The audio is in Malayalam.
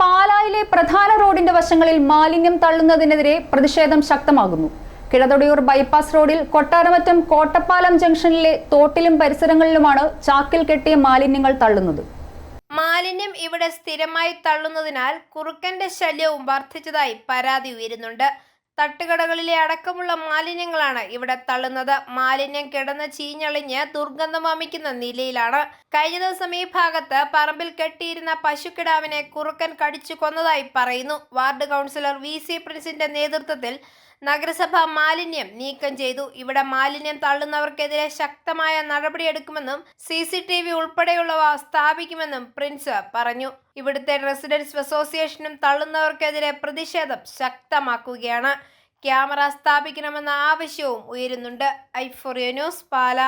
പാലായിലെ പ്രധാന റോഡിന്റെ വശങ്ങളിൽ മാലിന്യം തള്ളുന്നതിനെതിരെ പ്രതിഷേധം ശക്തമാകുന്നു. കിഴതൊടിയൂർ ബൈപ്പാസ് റോഡിൽ കൊട്ടാരമറ്റം കോട്ടപ്പാലം ജംഗ്ഷനിലെ തോട്ടിലും പരിസരങ്ങളിലുമാണ് ചാക്കിൽ കെട്ടിയ മാലിന്യങ്ങൾ തള്ളുന്നത്. മാലിന്യം ഇവിടെ സ്ഥിരമായി തള്ളുന്നതിനാൽ കുറുക്കന്റെ ശല്യവും വർദ്ധിച്ചതായി പരാതി ഉയരുന്നുണ്ട്. തട്ടുകടകളിലെ അടക്കമുള്ള മാലിന്യങ്ങളാണ് ഇവിടെ തള്ളുന്നത്. മാലിന്യം കിടന്ന് ചീഞ്ഞളിഞ്ഞ് ദുർഗന്ധം വമിക്കുന്ന നിലയിലാണ്. കഴിഞ്ഞ ദിവസം ഈ ഭാഗത്ത് പറമ്പിൽ കെട്ടിയിരുന്ന പശുക്കിടാവിനെ കുറുക്കൻ കടിച്ചു കൊന്നതായി പറയുന്നു. വാർഡ് കൗൺസിലർ വി സി പ്രിൻസിന്റെ നേതൃത്വത്തിൽ നഗരസഭ മാലിന്യം നീക്കം ചെയ്തു. ഇവിടെ മാലിന്യം തള്ളുന്നവർക്കെതിരെ ശക്തമായ നടപടിയെടുക്കുമെന്നും സി സി ടി വി ഉൾപ്പെടെയുള്ളവ സ്ഥാപിക്കുമെന്നും പ്രിൻസ് പറഞ്ഞു. ഇവിടുത്തെ റെസിഡൻസ് അസോസിയേഷനും തള്ളുന്നവർക്കെതിരെ പ്രതിഷേധം ശക്തമാക്കുകയാണ്. ക്യാമറ സ്ഥാപിക്കണമെന്ന ആവശ്യവും ഉയരുന്നുണ്ട്. ഐഫോറിയോ ന്യൂസ് പാല.